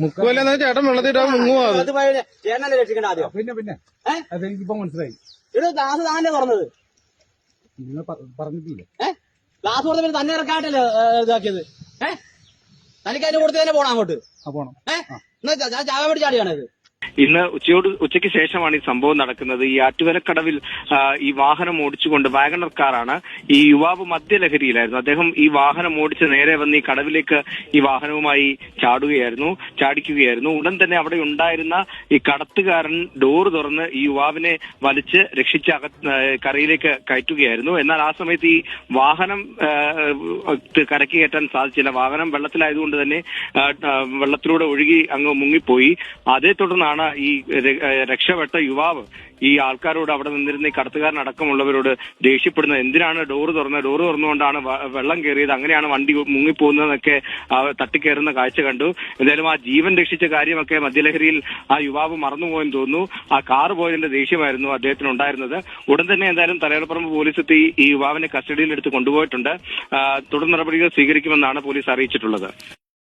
മുക്കുവല്ലെന്ന് ചേട്ടൻ വെള്ളത്തിട്ടാ മുങ്ങുവാ അത്? രക്ഷിക്കണ്ട ആദ്യം? പിന്നെ പിന്നെ. ഏ? അതെനിക്കിപ്പോ മനസ്സിലായി. ഇത് ഗ്ലാസ് താനല്ലേ തുറന്നത് നിങ്ങൾ പറഞ്ഞിട്ടില്ലേ. ഏഹ് ഗ്ലാസ് തുറന്ന് പിന്നെ തന്നെ ഇറക്കായിട്ടല്ലേ ഇതാക്കിയത്? ഏഹ് തനിക്ക് അതിന് കൊടുത്ത് തന്നെ പോണം അങ്ങോട്ട്. ആ പോണം. ഏഹ് എന്നാ ചാ- ഞാൻ ചാകാൻ വേണ്ടി ചാടിയാണ് ഇത് ഇന്ന് ഉച്ചയോട് ഉച്ചയ്ക്ക് ശേഷമാണ് ഈ സംഭവം നടക്കുന്നത്. ഈ ആറ്റുവരക്കടവിൽ ആ, ഈ വാഹനം ഓടിച്ചുകൊണ്ട് വാഗണർ കാറാണ് ഈ യുവാവ് മദ്യലഹരിയിലായിരുന്നു. അദ്ദേഹം ഈ വാഹനം ഓടിച്ച് നേരെ വന്ന് ഈ കടവിലേക്ക് ഈ വാഹനവുമായി ചാടുകയായിരുന്നു ചാടിക്കുകയായിരുന്നു. ഉടൻ തന്നെ അവിടെ ഉണ്ടായിരുന്ന ഈ കടത്തുകാരൻ ഡോർ തുറന്ന് ഈ യുവാവിനെ വലിച്ച് രക്ഷിച്ച് അക കരയിലേക്ക് കയറ്റുകയായിരുന്നു. എന്നാൽ ആ സമയത്ത് ഈ വാഹനം കരക്കി കയറ്റാൻ സാധിച്ചില്ല. വാഹനം വെള്ളത്തിലായതുകൊണ്ട് തന്നെ വെള്ളത്തിലൂടെ ഒഴുകി അങ്ങ് മുങ്ങിപ്പോയി. അതേ തുടർന്നാണ് ഈ ര- രക്ഷപ്പെട്ട യുവാവ് ഈ ആൾക്കാരോട് അവിടെ നിന്നിരുന്ന ഈ കടത്തുകാരനടക്കമുള്ളവരോട് ദേഷ്യപ്പെടുന്നത്. എന്തിനാണ് ഡോറ് തുറന്നത്? ഡോറ് തുറന്നുകൊണ്ടാണ് വെള്ളം കയറിയത് അങ്ങനെയാണ് വണ്ടി മുങ്ങിപ്പോകുന്നതെന്നൊക്കെ തട്ടിക്കയറുന്ന കാഴ്ച കണ്ടു. എന്തായാലും ആ ജീവൻ രക്ഷിച്ച കാര്യമൊക്കെ മദ്യലഹരിയിൽ ആ യുവാവ് മറന്നുപോയെന്ന് തോന്നുന്നു. ആ കാർ പോയതിന്റെ ദേഷ്യമായിരുന്നു അദ്ദേഹത്തിന് ഉണ്ടായിരുന്നത് ഉടൻ തന്നെ എന്തായാലും തലയോലപ്പറമ്പ് പോലീസ് എത്തി ഈ യുവാവിനെ കസ്റ്റഡിയിൽ എടുത്ത് കൊണ്ടുപോയിട്ടുണ്ട് തുടർ നടപടികൾ സ്വീകരിക്കുമെന്നാണ് പോലീസ് അറിയിച്ചിട്ടുള്ളത്.